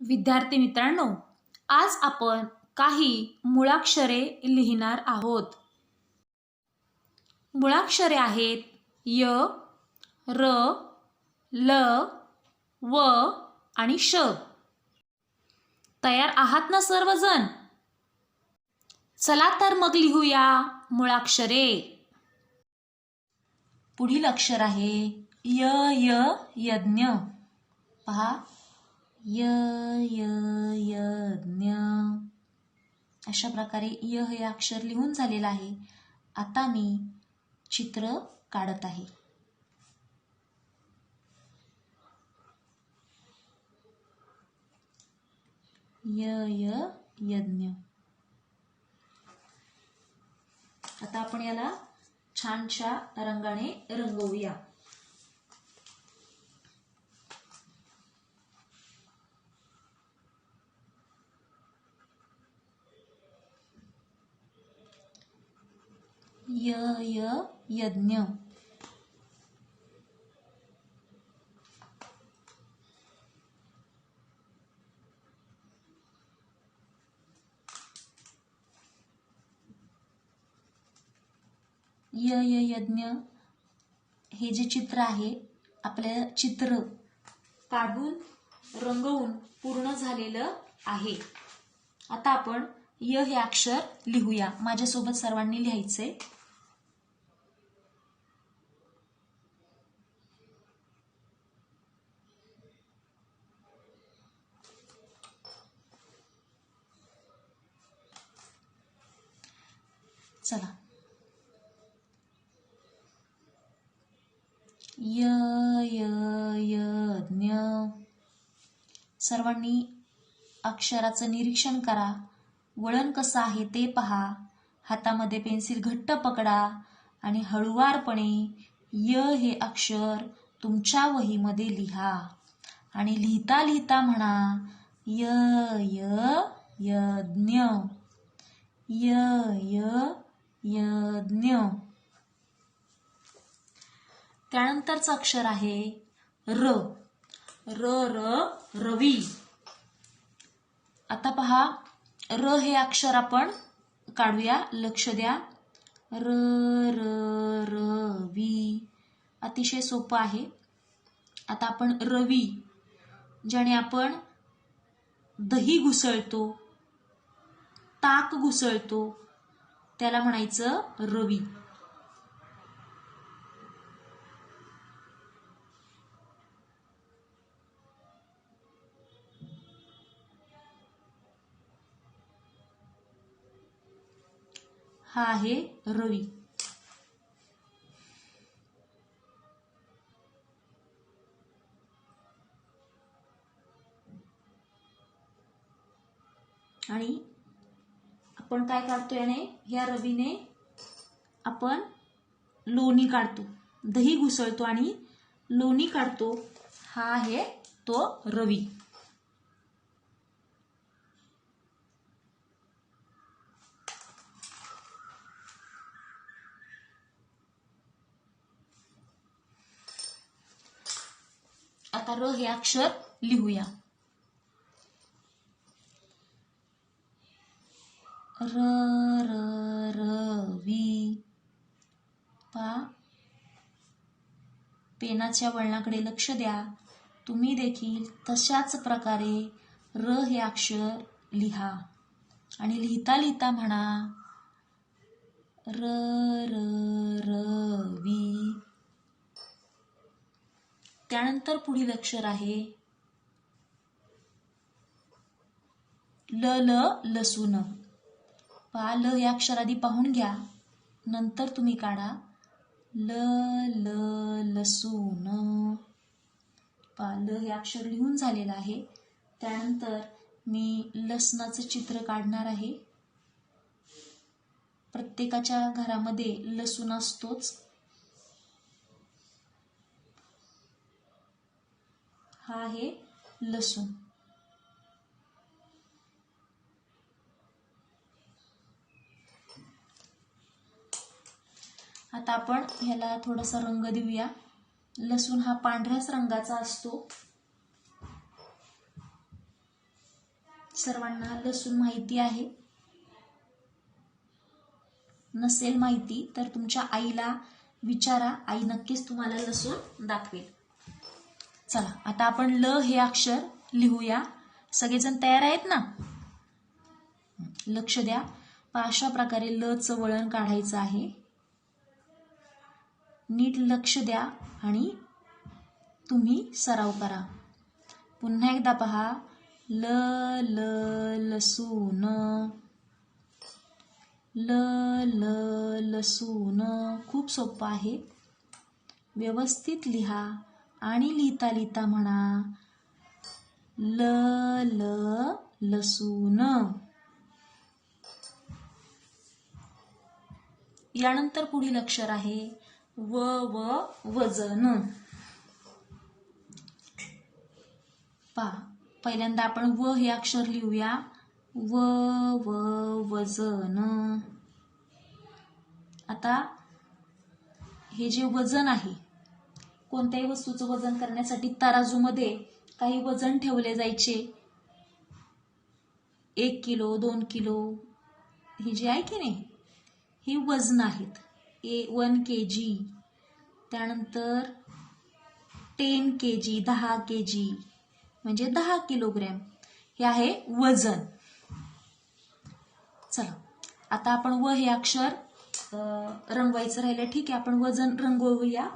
विद्यार्थी मित्रांनो आज आपण काही मुळाक्षरे लिहिणार आहोत. मुळाक्षरे आहेत य र ल व आणि श. तयार आहात ना सर्वजण? चला तर मग लिहूया मुळाक्षरे. पुढील अक्षर आहे य य यज्ञ. पहा. य य यज्ञ अशा प्रकारे य हे अक्षर लिहून झालेलं आहे. आता मी चित्र काढत आहे. य य यज्ञ. आता आपण याला छानशा रंगाने रंगवूया. य य यज्ञ. य य यज्ञ हे जे चित्र आहे आपल्या चित्र काढून रंगवून पूर्ण झालेलं आहे. आता आपण य हे अक्षर लिहूया. माझ्यासोबत सर्वांनी लिहायचंय. चला. य य यज्ञ सर्वांनी अक्षराचं निरीक्षण करा. वळण कसं आहे ते पहा. हातामध्ये पेन्सिल घट्ट पकडा आणि हळुवारपणे य हे अक्षर तुमच्या वहीमध्ये लिहा. आणि लिहिता लिहिता म्हणा य य यज्ञ य य यज्ञ. त्यानंतरचं अक्षर आहे र. र र रवी. आता पहा र हे अक्षर आपण काढूया. लक्ष द्या. र र रवी. अतिशय सोपं आहे. आता आपण रवी ज्याने आपण दही घुसळतो ताक घुसळतो त्याला म्हणायचं रवी. हा आहे रवी. आणि आपण काय काढतो याने? ह्या रवीने आपण लोणी काढतो. दही घुसळतो आणि लोणी काढतो. हा आहे तो रवी. आता र हे अक्षर लिहूया. र र रवी पा. पेनाच्या वळणाकडे लक्ष द्या. तुम्ही देखील तशाच प्रकारे र हे अक्षर लिहा. आणि लिहिता लिहिता म्हणा र र रवी त्यानंतर पुढील अक्षर आहे ल ल लसूण पा ल या अक्षर आधी पाहून घ्या. नंतर तुम्ही काढा. ल ल लसून पा ल हे अक्षर लिहून झालेलं आहे. त्यानंतर मी लसणाचं चित्र काढणार आहे. प्रत्येकाच्या घरामध्ये लसूण असतोच. हा आहे लसूण. आता आपण ह्याला थोडासा रंग देऊया. लसूण हा पांढऱ्याच रंगाचा असतो. सर्वांना लसूण माहिती आहे. नसेल माहिती तर तुमच्या आईला विचारा. आई नक्कीच तुम्हाला लसूण दाखवेल. चला आता आपण ल हे अक्षर लिहूया. सगळेजण तयार आहेत ना? लक्ष द्या. अशा प्रकारे ल च वळण काढायचं आहे. नीट लक्ष द्या आणि तुम्ही सराव करा. पुन्हा एकदा पहा. ल ल लसून ल ल लसून खूप सोपं आहे. व्यवस्थित लिहा आणि लिहिता लिहिता म्हणा. ल ल लसून यानंतर पुढील अक्षर आहे व व वजन. पा पहिल्यांदा आपण व हे अक्षर लिहूया. व व वजन. आता हे जे वजन आहे कोणत्याही वस्तूचं वजन करण्यासाठी तराजूमध्ये काही वजन ठेवले जायचे. एक किलो दोन किलो हे जे आहे की नाही ही वजन आहेत. ए वन के जी त्यानंतर टेन के जी दहा के जी म्हणजे दहा किलोग्रॅम. हे आहे वजन. चला आता आपण व हे अक्षर रंगवायचं राहिलं ठीक आहे आपण वजन रंगवूया.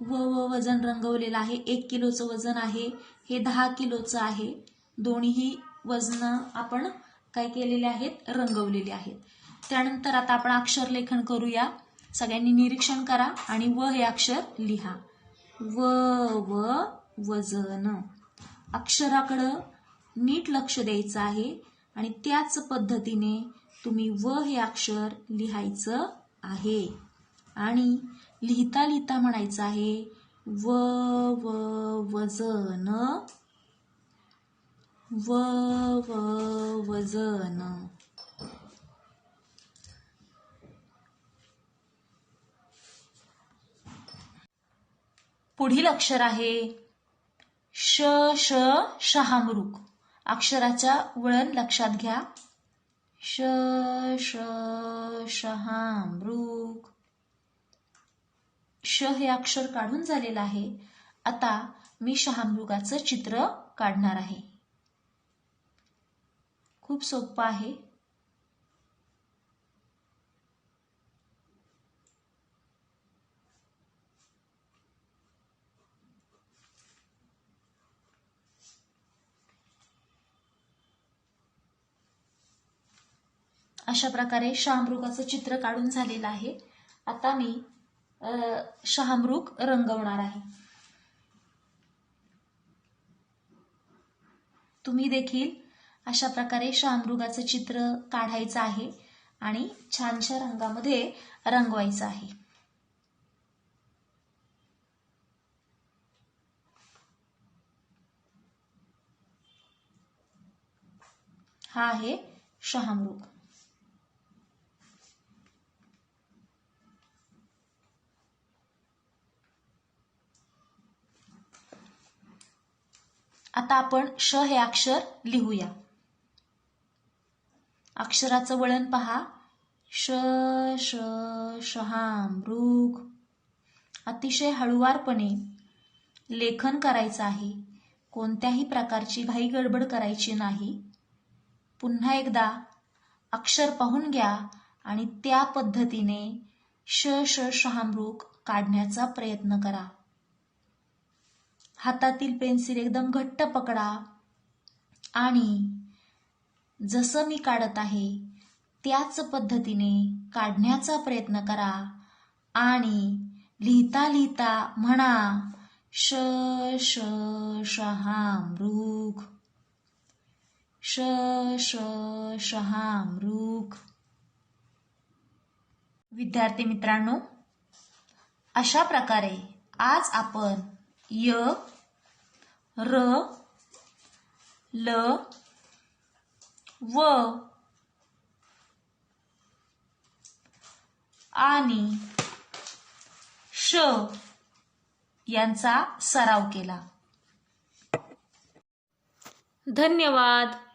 व व वजन रंगवलेलं आहे. एक किलोचं वजन आहे. हे दहा किलोचं आहे. दोन्हीही वजन आपण काय केलेले आहेत? रंगवलेले आहेत. त्यानंतर आता आपण अक्षर लेखन करूया. सगळ्यांनी निरीक्षण करा आणि व हे अक्षर लिहा. व व वजन. अक्षराकडं नीट लक्ष द्यायचं आहे आणि त्याच पद्धतीने तुम्ही व हे अक्षर लिहायचं आहे. आणि लिहिता लिहिता म्हणायचं आहे व व वजन. व व वजन. पुढील अक्षर आहे श श शहामृग. अक्षराच्या वळण लक्षात घ्या. श श शहामृग. श हे अक्षर काढून झालेलं आहे. आता मी शहामृगाचं चित्र काढणार आहे. खूप सोपं आहे. अशा प्रकारे शहामृगाचं चित्र काढून झालेलं आहे. आता मी शहामृग रंगवणार आहे. तुम्ही देखील अशा प्रकारे शहामृगाचं चित्र काढायचं आहे आणि छानशा रंगामध्ये रंगवायचं आहे. हा आहे शहामृग आता आपण श हे अक्षर लिहूया. अक्षराचं वळण पहा. श श शहामृग अतिशय हळुवारपणे लेखन करायचं आहे. कोणत्याही प्रकारची घाई गडबड करायची नाही. पुन्हा एकदा अक्षर पाहून घ्या आणि त्या पद्धतीने श श शहामृग काढण्याचा प्रयत्न करा. हातातील पेन्सिल एकदम घट्ट पकडा. आणि जसं मी काढत आहे त्याच पद्धतीने काढण्याचा प्रयत्न करा. आणि लिहिता लिहिता म्हणा श श शहामृग. श श शहामृख विद्यार्थी मित्रांनो अशा प्रकारे आज आपण य र ल व. आणि श यांचा सराव केला. धन्यवाद.